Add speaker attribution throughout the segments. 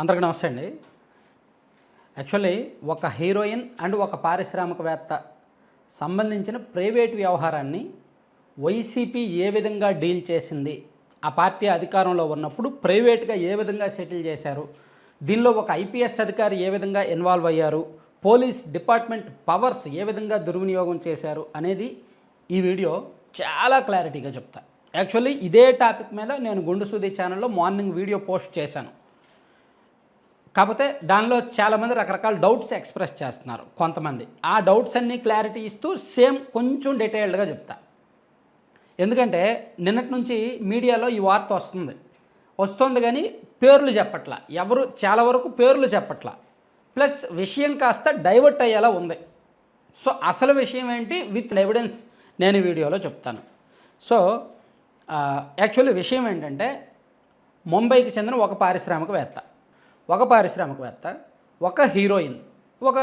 Speaker 1: అందరికీ నమస్తే అండి. యాక్చువల్లీ ఒక హీరోయిన్ అండ్ ఒక పారిశ్రామికవేత్త సంబంధించిన ప్రైవేట్ వ్యవహారాన్ని వైసీపీ ఏ విధంగా డీల్ చేసింది ఆ పార్టీ అధికారంలో ఉన్నప్పుడు ప్రైవేట్గా ఏ విధంగా సెటిల్ చేశారు దీనిలో ఒక ఐపీఎస్ అధికారి ఏ విధంగా ఇన్వాల్వ్ అయ్యారు పోలీస్ డిపార్ట్మెంట్ పవర్స్ ఏ విధంగా దుర్వినియోగం చేశారు అనేది ఈ వీడియో చాలా క్లారిటీగా చెప్తా. యాక్చువల్లీ ఇదే టాపిక్ మీద నేను గుండుసూది ఛానల్లో మార్నింగ్ వీడియో పోస్ట్ చేశాను. కాకపోతే దానిలో చాలామంది రకరకాల డౌట్స్ ఎక్స్ప్రెస్ చేస్తున్నారు కొంతమంది. ఆ డౌట్స్ అన్నీ క్లారిటీ ఇస్తూ సేమ్ కొంచెం డీటెయిల్డ్గా చెప్తా. ఎందుకంటే నిన్నటి నుంచి మీడియాలో ఈ వార్త వస్తుంది. వస్తుంది కానీ పేర్లు చెప్పట్లా. ఎవరు చాలా వరకు పేర్లు చెప్పట్లా. ప్లస్ విషయం కాస్త డైవర్ట్ అయ్యేలా ఉంది. సో అసలు విషయం ఏంటి? విత్ ఎవిడెన్స్ నేను వీడియోలో చెప్తాను. సో యాక్చువల్లీ విషయం ఏంటంటే ముంబైకి చెందిన ఒక పారిశ్రామికవేత్త. ఒక పారిశ్రామికవేత్త ఒక హీరోయిన్. ఒక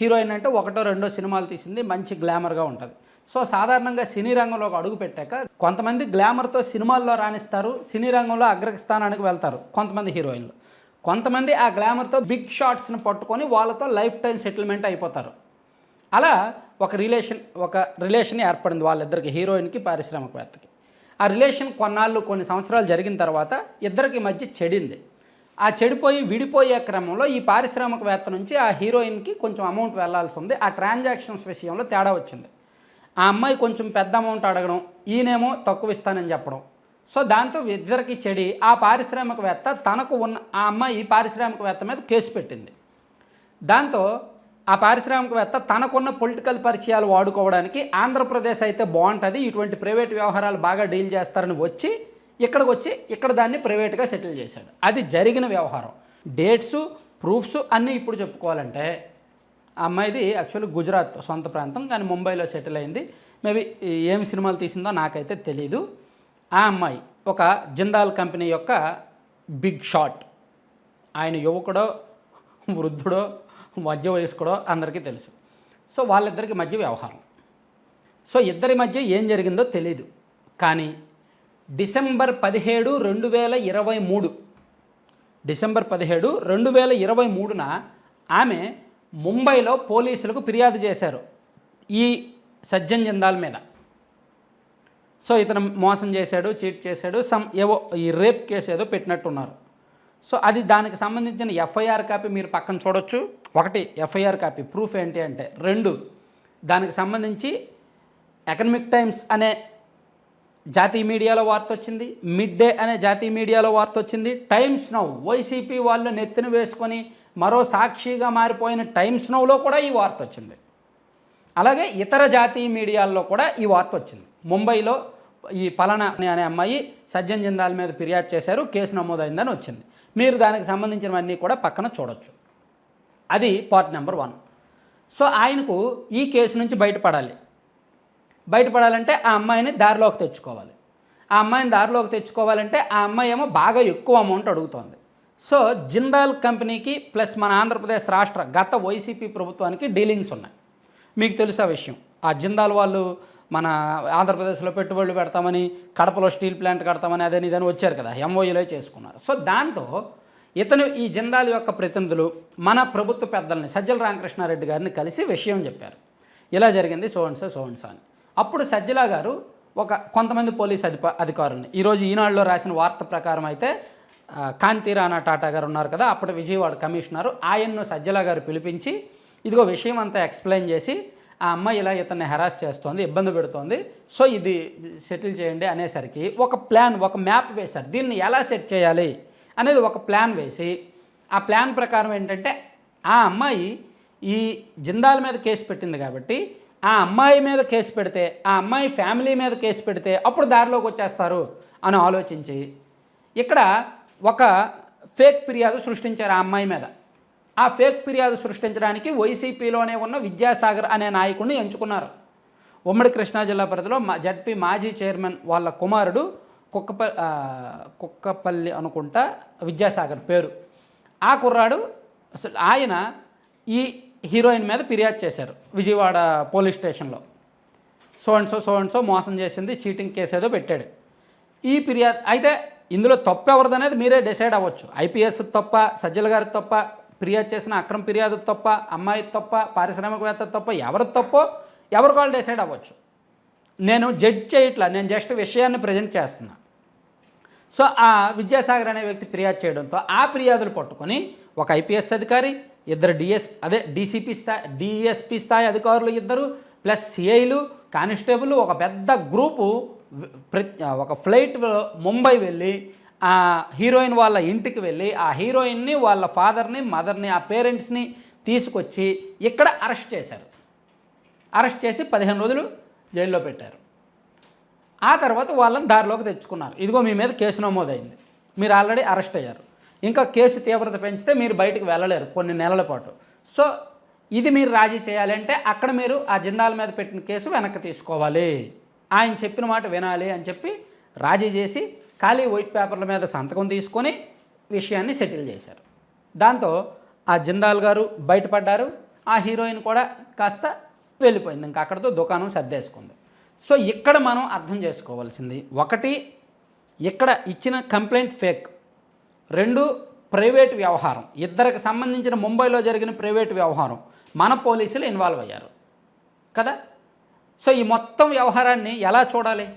Speaker 1: హీరోయిన్ అంటే ఒకటో రెండో సినిమాలు తీసింది మంచి గ్లామర్గా ఉంటుంది. సో సాధారణంగా సినీ రంగంలోకి అడుగు పెట్టాక కొంతమంది గ్లామర్తో సినిమాల్లో రాణిస్తారు సినీ రంగంలో అగ్రస్థానానికి వెళ్తారు కొంతమంది హీరోయిన్లు. కొంతమంది ఆ గ్లామర్తో బిగ్ షాట్స్ని పట్టుకొని వాళ్ళతో లైఫ్ టైం సెటిల్మెంట్ అయిపోతారు. అలా ఒక రిలేషన్ ఒక రిలేషన్ ఏర్పడింది వాళ్ళిద్దరికి హీరోయిన్కి పారిశ్రామికవేత్తకి. ఆ రిలేషన్ కొన్నాళ్ళు కొన్ని సంవత్సరాలు జరిగిన తర్వాత ఇద్దరికి మధ్య చెడింది. ఆ చెడిపోయి విడిపోయే క్రమంలో ఈ పారిశ్రామికవేత్త నుంచి ఆ హీరోయిన్కి కొంచెం అమౌంట్ వెళ్ళాల్సి ఉంది. ఆ ట్రాన్సాక్షన్స్ విషయంలో తేడా వచ్చింది. ఆ అమ్మాయి కొంచెం పెద్ద అమౌంట్ అడగడం ఈయనేమో తక్కువ ఇస్తానని చెప్పడం. సో దాంతో ఇద్దరికి చెడి. ఆ పారిశ్రామికవేత్త తనకు ఉన్న ఆ అమ్మాయి ఈ పారిశ్రామికవేత్త మీద కేసు పెట్టింది. దాంతో ఆ పారిశ్రామికవేత్త తనకున్న పొలిటికల్ పరిచయాలు వాడుకోవడానికి ఆంధ్రప్రదేశ్ అయితే బాగుంటుంది ఇటువంటి ప్రైవేట్ వ్యవహారాలు బాగా డీల్ చేస్తారని వచ్చి ఇక్కడికి వచ్చి ఇక్కడ దాన్ని ప్రైవేట్గా సెటిల్ చేశాడు. అది జరిగిన వ్యవహారం. డేట్స్ ప్రూఫ్స్ అన్నీ ఇప్పుడు చెప్పుకోవాలంటే ఆ అమ్మాయిది యాక్చువల్లీ గుజరాత్ సొంత ప్రాంతం కానీ ముంబైలో సెటిల్ అయింది. మేబీ ఏం సినిమాలు తీసిందో నాకైతే తెలీదు. ఆ అమ్మాయి ఒక జిందాల్ కంపెనీ యొక్క బిగ్ షాట్. ఆయన యువకుడో వృద్ధుడో మధ్య వయస్కుడో అందరికీ తెలుసు. సో వాళ్ళిద్దరికి మధ్య వ్యవహారం. సో ఇద్దరి మధ్య ఏం జరిగిందో తెలీదు. కానీ డిసెంబర్ పదిహేడు రెండు వేల ఇరవై మూడు. డిసెంబర్ పదిహేడు రెండు వేల ఇరవై మూడున ఆమె ముంబైలో పోలీసులకు ఫిర్యాదు చేశారు ఈ సజ్జన్ జిందాల్ మీద. సో ఇతను మోసం చేశాడు చీట్ చేశాడు సమ్ ఏవో ఈ రేప్ కేసు ఏదో పెట్టినట్టున్నారు. సో అది దానికి సంబంధించిన ఎఫ్ఐఆర్ కాపీ మీరు పక్కన చూడొచ్చు. ఒకటి ఎఫ్ఐఆర్ కాపీ ప్రూఫ్ ఏంటి అంటే రెండు దానికి సంబంధించి ఎకనమిక్ టైమ్స్ అనే జాతీయ మీడియాలో వార్త వచ్చింది మిడ్ డే అనే జాతీయ మీడియాలో వార్త వచ్చింది. టైమ్స్ నౌ వైసీపీ వాళ్ళు నెత్తిన వేసుకొని మరో సాక్షిగా మారిపోయిన టైమ్స్ నౌలో కూడా ఈ వార్త వచ్చింది. అలాగే ఇతర జాతీయ మీడియాల్లో కూడా ఈ వార్త వచ్చింది. ముంబైలో ఈ పలానా అనే అమ్మాయి సజ్జన్ జిందాల్ మీద ఫిర్యాదు చేశారు కేసు నమోదైందని వచ్చింది. మీరు దానికి సంబంధించినవన్నీ కూడా పక్కన చూడొచ్చు. అది పార్ట్ నెంబర్ వన్. సో ఆయనకు ఈ కేసు నుంచి బయటపడాలి. బయటపడాలంటే ఆ అమ్మాయిని దారిలోకి తెచ్చుకోవాలి. ఆ అమ్మాయిని దారిలోకి తెచ్చుకోవాలంటే ఆ అమ్మాయి ఏమో బాగా ఎక్కువ అమౌంట్ అడుగుతోంది. సో జిందాల్ కంపెనీకి ప్లస్ మన ఆంధ్రప్రదేశ్ రాష్ట్ర గత వైసీపీ ప్రభుత్వానికి డీలింగ్స్ ఉన్నాయి. మీకు తెలుసా విషయం? ఆ జిందాల్ వాళ్ళు మన ఆంధ్రప్రదేశ్లో పెట్టుబడులు పెడతామని కడపలో స్టీల్ ప్లాంట్ కడతామని అదని ఇదని వచ్చారు కదా ఎంఓయూలే చేసుకున్నారు. సో దాంతో ఇతను ఈ జిందాల్ యొక్క ప్రతినిధులు మన ప్రభుత్వ పెద్దల్ని సజ్జల రామకృష్ణారెడ్డి గారిని కలిసి విషయం చెప్పారు. ఇలా జరిగింది సోన్సో సోన్సో అని. అప్పుడు సజ్జల గారు ఒక కొంతమంది పోలీస్ అధిప అధికారులు ఈరోజు ఈనాడులో రాసిన వార్త ప్రకారం అయితే కాంతి రాణా టాటా గారు ఉన్నారు కదా అప్పుడు విజయవాడ కమిషనరు. ఆయన్ను సజ్జల గారు పిలిపించి ఇదిగో విషయం అంతా ఎక్స్ప్లెయిన్ చేసి ఆ అమ్మాయి ఇలా ఇతన్ని హెరాస్ చేస్తోంది ఇబ్బంది పెడుతోంది సో ఇది సెటిల్ చేయండి అనేసరికి ఒక ప్లాన్ ఒక మ్యాప్ వేశారు. దీన్ని ఎలా సెట్ చేయాలి అనేది ఒక ప్లాన్ వేసి ఆ ప్లాన్ ప్రకారం ఏంటంటే ఆ అమ్మాయి ఈ జిందాల్ మీద కేసు పెట్టింది కాబట్టి ఆ అమ్మాయి మీద కేసు పెడితే ఆ అమ్మాయి ఫ్యామిలీ మీద కేసు పెడితే అప్పుడు దారిలోకి వచ్చేస్తారు అని ఆలోచించి ఇక్కడ ఒక ఫేక్ ఫిర్యాదు సృష్టించారు ఆ అమ్మాయి మీద. ఆ ఫేక్ ఫిర్యాదు సృష్టించడానికి వైసీపీలోనే ఉన్న విద్యాసాగర్ అనే నాయకుడిని ఎంచుకున్నారు. ఉమ్మడి కృష్ణా జిల్లా పరిధిలో మా జడ్పీ మాజీ చైర్మన్ వాళ్ళ కుమారుడు కుక్కప కుక్కపల్లి అనుకుంటా విద్యాసాగర్ పేరు. ఆ కుర్రాడు అసలు ఆయన ఈ హీరోయిన్ మీద ఫిర్యాదు చేశారు విజయవాడ పోలీస్ స్టేషన్లో. So and so so and so మోసం చేసింది చీటింగ్ కేసు ఏదో పెట్టాడు. ఈ ఫిర్యాదు అయితే ఇందులో తప్పు ఎవరిదనేది మీరే డిసైడ్ అవ్వచ్చు. ఐపీఎస్ తప్ప సజ్జల గారి తప్ప ఫిర్యాదు చేసిన అక్రమ ఫిర్యాదు తప్ప అమ్మాయి తప్ప పారిశ్రామికవేత్త తప్ప ఎవరి తప్పో ఎవరికి వాళ్ళు డిసైడ్ అవ్వచ్చు. నేను జడ్జ్ చేయట్లా నేను జస్ట్ విషయాన్ని ప్రజెంట్ చేస్తున్నా. సో ఆ విద్యాసాగర్ అనే వ్యక్తి ఫిర్యాదు చేయడంతో ఆ ఫిర్యాదులు పట్టుకొని ఒక ఐపీఎస్ అధికారి ఇద్దరు డిఎస్ అదే డీసీపీ స్థాయి డిఎస్పీ స్థాయి అధికారులు ఇద్దరు ప్లస్ సిఐలు కానిస్టేబుల్ ఒక పెద్ద గ్రూపు ప్రతి ఒక ఫ్లైట్ ముంబై వెళ్ళి ఆ హీరోయిన్ వాళ్ళ ఇంటికి వెళ్ళి ఆ హీరోయిన్ని వాళ్ళ ఫాదర్ని మదర్ని ఆ పేరెంట్స్ని తీసుకొచ్చి ఇక్కడ అరెస్ట్ చేశారు. అరెస్ట్ చేసి పదిహేను రోజులు జైల్లో పెట్టారు. ఆ తర్వాత వాళ్ళని దారిలోకి తెచ్చుకున్నారు. ఇదిగో మీ మీద కేసు నమోదైంది. మీరు ఆల్రెడీ అరెస్ట్ అయ్యారు. ఇంకా కేసు తీవ్రత పెంచితే మీరు బయటకు వెళ్ళలేరు కొన్ని నెలల పాటు. సో ఇది మీరు రాజీ చేయాలంటే అక్కడ మీరు ఆ జిందాల మీద పెట్టిన కేసు వెనక్కి తీసుకోవాలి. ఆయన చెప్పిన మాట వినాలి అని చెప్పి రాజీ చేసి ఖాళీ వైట్ పేపర్ల మీద సంతకం తీసుకొని విషయాన్ని సెటిల్ చేశారు. దాంతో ఆ జిందాల్ గారు బయటపడ్డారు. ఆ హీరోయిన్ కూడా కాస్త వెళ్ళిపోయింది. ఇంకా అక్కడితో దుకాణం సర్దేసుకుంది. సో ఇక్కడ మనం అర్థం చేసుకోవాల్సింది. ఒకటి ఇక్కడ ఇచ్చిన కంప్లైంట్ ఫేక్. రెండు ప్రైవేట్ వ్యవహారం. ఇద్దరికి సంబంధించిన ముంబైలో జరిగిన ప్రైవేట్ వ్యవహారం. మన పోలీసులు ఇన్వాల్వ్ అయ్యారు. కదా? సో ఈ మొత్తం వ్యవహారాన్ని ఎలా చూడాలి?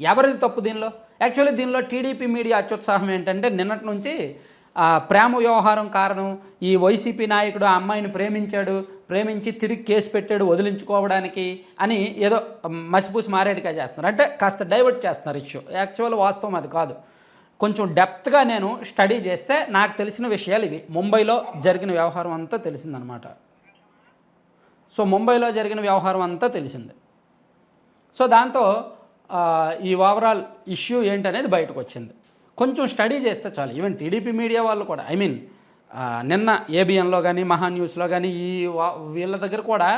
Speaker 1: ఎవరిది తప్పు దీనిలో? యాక్చువల్లీ దీనిలో టీడీపీ మీడియా అత్యుత్సాహం ఏంటంటే నిన్నటి నుంచి ప్రేమ వ్యవహారం కారణం ఈ వైసీపీ నాయకుడు ఆ అమ్మాయిని ప్రేమించాడు ప్రేమించి తిరిగి కేసు పెట్టాడు వదిలించుకోవడానికి అని ఏదో మసిపూసి మారేడుగా చేస్తున్నారు. అంటే కాస్త డైవర్ట్ చేస్తున్నారు ఇష్యూ. యాక్చువల్ వాస్తవం అది కాదు. కొంచెం డెప్త్గా నేను స్టడీ చేస్తే నాకు తెలిసిన విషయాలు ఇవి. ముంబైలో జరిగిన వ్యవహారం అంతా తెలిసిందనమాట. సో ముంబైలో జరిగిన వ్యవహారం అంతా తెలిసింది. సో దాంతో ఈ ఓవరాల్ ఇష్యూ ఏంటనేది బయటకు వచ్చింది కొంచెం స్టడీ చేస్తే చాలు. ఈవెన్ టీడీపీ మీడియా వాళ్ళు కూడా ఐ మీన్ నిన్న ఏబిఎన్లో కానీ మహా న్యూస్లో కానీ ఈ వీళ్ళ దగ్గర కూడా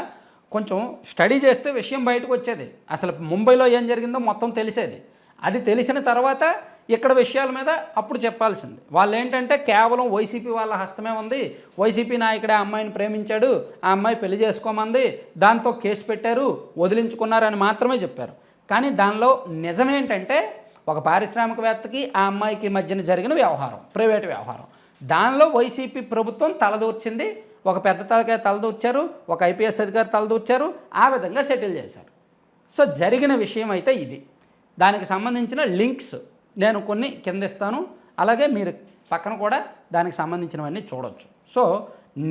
Speaker 1: కొంచెం స్టడీ చేస్తే విషయం బయటకు వచ్చేది అసలు ముంబైలో ఏం జరిగిందో మొత్తం తెలిసేది. అది తెలిసిన తర్వాత ఇక్కడ విషయాల మీద అప్పుడు చెప్పాల్సింది. వాళ్ళు ఏంటంటే కేవలం వైసీపీ వాళ్ళ హస్తమే ఉంది. వైసీపీ నాయకుడే ఆ అమ్మాయిని ప్రేమించాడు. ఆ అమ్మాయి పెళ్ళి చేసుకోమంది. దాంతో కేసు పెట్టారు. వదిలించుకున్నారని మాత్రమే చెప్పారు. కానీ దానిలో నిజమేంటంటే ఒక పారిశ్రామికవేత్తకి ఆ అమ్మాయికి మధ్యన జరిగిన వ్యవహారం ప్రైవేట్ వ్యవహారం. దానిలో వైసీపీ ప్రభుత్వం తలదూర్చింది. ఒక పెద్ద తలకాయ తలదూర్చారు. ఒక ఐపీఎస్ అధికారి తలదూర్చారు. ఆ విధంగా సెటిల్ చేశారు. సో జరిగిన విషయం అయితే ఇది. దానికి సంబంధించిన లింక్స్ నేను కొన్ని కింద ఇస్తాను అలాగే మీరు పక్కన కూడా దానికి సంబంధించినవన్నీ చూడొచ్చు. సో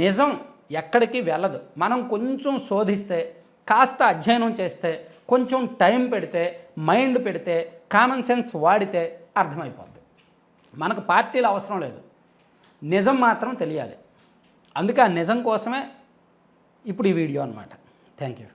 Speaker 1: నిజం ఎక్కడికి వెళ్ళదు. మనం కొంచెం శోధిస్తే కాస్త అధ్యయనం చేస్తే కొంచెం టైం పెడితే మైండ్ పెడితే కామన్ సెన్స్ వాడితే అర్థమైపోద్ది. మనకు పార్టీలు అవసరం లేదు. నిజం మాత్రం తెలియాలి. అందుకే ఆ నిజం కోసమే ఇప్పుడు ఈ వీడియో అనమాట థ్యాంక్ యూ